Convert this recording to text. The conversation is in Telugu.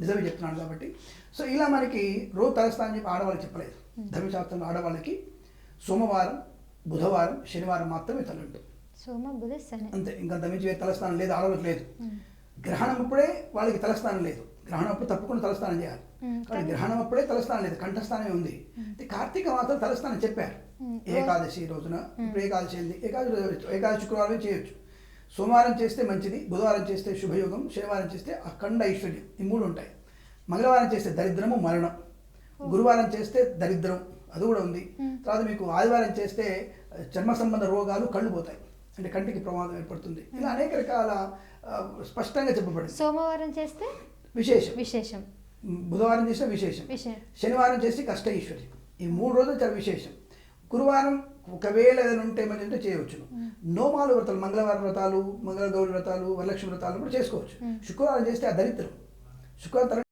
నిజమే చెప్తున్నాను కాబట్టి. సో ఇలా మనకి రోజు తలస్నానం చెప్పి ఆడవాళ్ళకి చెప్పలేదు. ధర్మశాస్త్రంలో ఆడవాళ్ళకి సోమవారం బుధవారం శనివారం మాత్రమే తలంటు. సోమ బుధ శని. అంతే ఇంకా మించి వేరే తలస్నానం లేదు ఆడవాళ్ళకి లేదు. గ్రహణం అప్పుడే వాళ్ళకి తలస్నానం లేదు. గ్రహణం అప్పుడు తప్పకుండా తలస్నానం చేయాలి. కానీ గ్రహణం అప్పుడే తలస్నానం లేదు కంఠస్నానమే ఉంది. కార్తీక మాత్రం తలస్నానం చెప్పారు. ఏకాదశి రోజున ఇప్పుడు ఏకాదశి ఏకాదశి. ఏకాదశి శుక్రవారం చేయొచ్చు. సోమవారం చేస్తే మంచిది బుధవారం చేస్తే శుభయోగం శనివారం చేస్తే అఖండ ఐశ్వర్యం. ఈ మూడు ఉంటాయి. మంగళవారం చేస్తే దరిద్రము మరణం. గురువారం చేస్తే దరిద్రం అది కూడా ఉంది. తర్వాత మీకు ఆదివారం చేస్తే చర్మ సంబంధ రోగాలు కళ్ళు పోతాయి. అంటే కంటికి ప్రమాదం ఏర్పడుతుంది. ఇలా అనేక రకాల స్పష్టంగా చెప్పబడింది. సోమవారం చేస్తే విశేషం. విశేషం. బుధవారం చేస్తే విశేషం. శనివారం చేసి కష్ట ఈశ్వరి ఈ మూడు రోజులు చాలా విశేషం. గురువారం ఒకవేళ ఏదైనా ఉంటే మంచి ఉంటే చేయవచ్చు నోమాలు వ్రతాలు మంగళవారం వ్రతాలు మంగళ గౌరి వ్రతాలు వరలక్ష్మి వ్రతాలు కూడా చేసుకోవచ్చు. శుక్రవారం చేస్తే ఆ దరిద్రం. శుక్రవారం